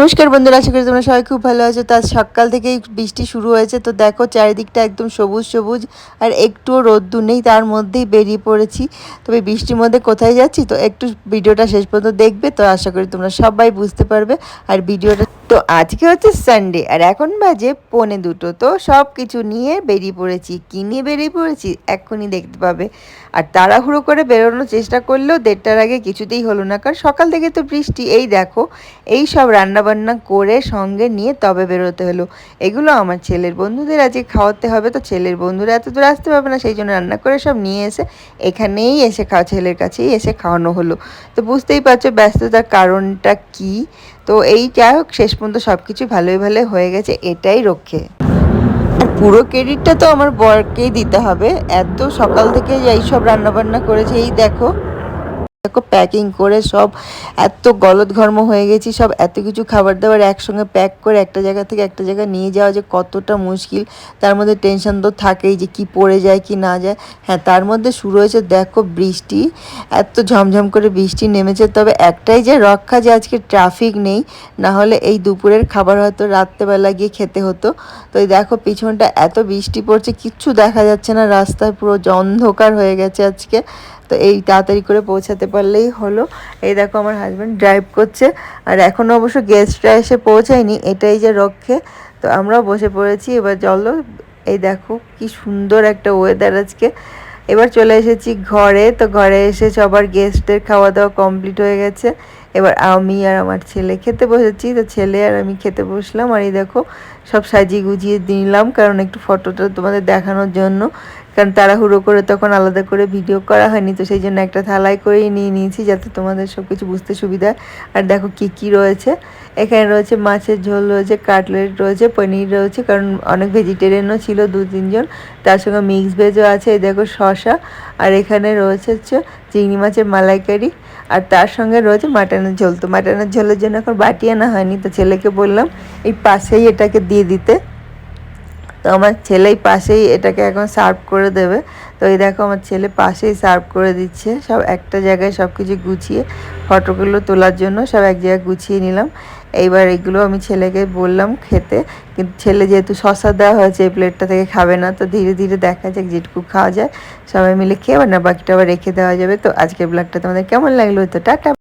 নমস্কার বন্ধুরা, আশা করি তোমরা সবাই খুব ভালো আছো। তার সকাল থেকেই বৃষ্টি শুরু হয়েছে। তো দেখো, চারিদিকটা একদম সবুজ সবুজ আর একটুও রোদ্দুর নেই, তার মধ্যেই বেরিয়ে পড়েছি। তবে বৃষ্টির মধ্যে কোথায় যাচ্ছি? তো একটু ভিডিওটা শেষ পর্যন্ত দেখবে। তো আশা করি তোমরা সবাই বুঝতে পারবে। আর ভিডিওটা তো আজকে হচ্ছে সানডে আর এখন বাজে পৌনে দুটো। তো সব কিছু নিয়ে বেরিয়ে পড়েছি। কী নিয়ে বেরিয়ে পড়েছি? এক্ষুনি দেখতে পাবে। আর তাড়াহুড়ো করে বেরোনোর চেষ্টা করলেও দেড়টার আগে কিছুতেই হলো না। কারণ সকাল থেকে তো বৃষ্টি। এই দেখো, এই সব রান্নাবান্না করে সঙ্গে নিয়ে তবে বেরোতে হলো। এগুলো আমার ছেলের বন্ধুদের আজকে খাওয়াতে হবে। তো ছেলের বন্ধুরা এত দূর আসতে পারবে না, সেই জন্য রান্না করে সব নিয়ে এসে এখানেই এসে খাওয়া, ছেলের কাছেই এসে খাওয়ানো হলো। তো বুঝতেই পারছ ব্যস্ততার কারণটা কি? তো এই যাই হোক, শেষ পর্যন্ত সব কিছু ভালোই ভালো হয়ে গেছে, এটাই রক্ষে। পুরো ক্রেডিটটা তো আমার বরকেই দিতে হবে। এত সকাল থেকে এই সব রান্নাবান্না করেছে, এই দেখো দেখো প্যাকিং করে সব এত গলদ ঘর্ম হয়ে গেছি, সব এত কিছু খাবার দাবার একসঙ্গে প্যাক করে একটা জায়গা থেকে একটা জায়গায় নিয়ে যাওয়া যে কতটা মুশকিল। তার মধ্যে টেনশন তো থাকেই যে কি পড়ে যায়, কি না যায়। হ্যাঁ তার মধ্যে শুরু হয়েছে দেখো বৃষ্টি, এত ঝমঝম করে বৃষ্টি নেমেছে। তবে একটাই যে রক্ষা যে আজকে ট্রাফিক নেই, না হলে এই দুপুরের খাবার হয়তো রাত্রেবেলা গিয়ে খেতে হতো। তো এই দেখো পিছনটা এত বৃষ্টি পড়ছে, কিচ্ছু দেখা যাচ্ছে না, রাস্তায় পুরো অন্ধকার হয়ে গেছে আজকে। তো এই তাড়াতাড়ি করে পৌঁছাতে পারলেই হলো। এই দেখো আমার হাজব্যান্ড ড্রাইভ করছে। আর এখনও অবশ্য গেস্টরা এসে পৌঁছায়নি, এটাই যে রক্ষে। তো আমরাও বসে পড়েছি, এবার চলো। এই দেখো কি সুন্দর একটা ওয়েদার আজকে। এবার চলে এসেছি ঘরে। তো ঘরে এসে সবার গেস্টদের খাওয়া দাওয়া কমপ্লিট হয়ে গেছে। এবার আমি আর আমার ছেলে খেতে বসেছি। তো ছেলে আর আমি খেতে বসলাম আর এই দেখো সব সাজিয়ে গুজিয়ে দিলাম কারণ একটু ফটোটা তোমাদের দেখানোর জন্য। কারণ তাড়াহুড়ো করে তখন আলাদা করে ভিডিও করা হয়নি, তো সেই জন্য একটা থালায় করেই নিয়ে নিয়েছি যাতে তোমাদের সব কিছু বুঝতে সুবিধা আর দেখো কি কি রয়েছে? এখানে রয়েছে মাছের ঝোল, রয়েছে কাটলেট, রয়েছে পনির, রয়েছে কারণ অনেক ভেজিটেরিয়ানও ছিল দু তিনজন, তার সঙ্গে মিক্স ভেজও আছে, এই দেখো শশা আর এখানে রয়েছে হচ্ছে চিংড়ি মাছের মালাইকারি। আর তার সঙ্গে রয়েছে মাটনের ঝোল। তো মাটনের ঝোলের জন্য এখন বাটি আনা হয়নি, তো ছেলেকে বললাম এই পাশেই এটাকে দিয়ে দিতে। আমার ছেলেই পাশেই এটাকে এখন সার্ভ করে দেবে। তো এই দেখো আমার ছেলে পাশেই সার্ভ করে দিচ্ছে। সব একটা জায়গায় সব কিছু গুছিয়ে ফটোগুলো তোলার জন্য সব এক জায়গায় গুছিয়ে নিলাম। এইবার এগুলো আমি ছেলেকে বললাম খেতে। কিন্তু ছেলে যেহেতু শশা দেওয়া হয়েছে, এই প্লেটটা থেকে খাবে না। তো ধীরে ধীরে দেখা যাক যেটুকু খাওয়া যায়। সবাই মিলে খেয়ে না, বাকিটা আবার রেখে দেওয়া যাবে। তো আজকের ব্লগটা তোমাদের কেমন লাগল? তো টাটা।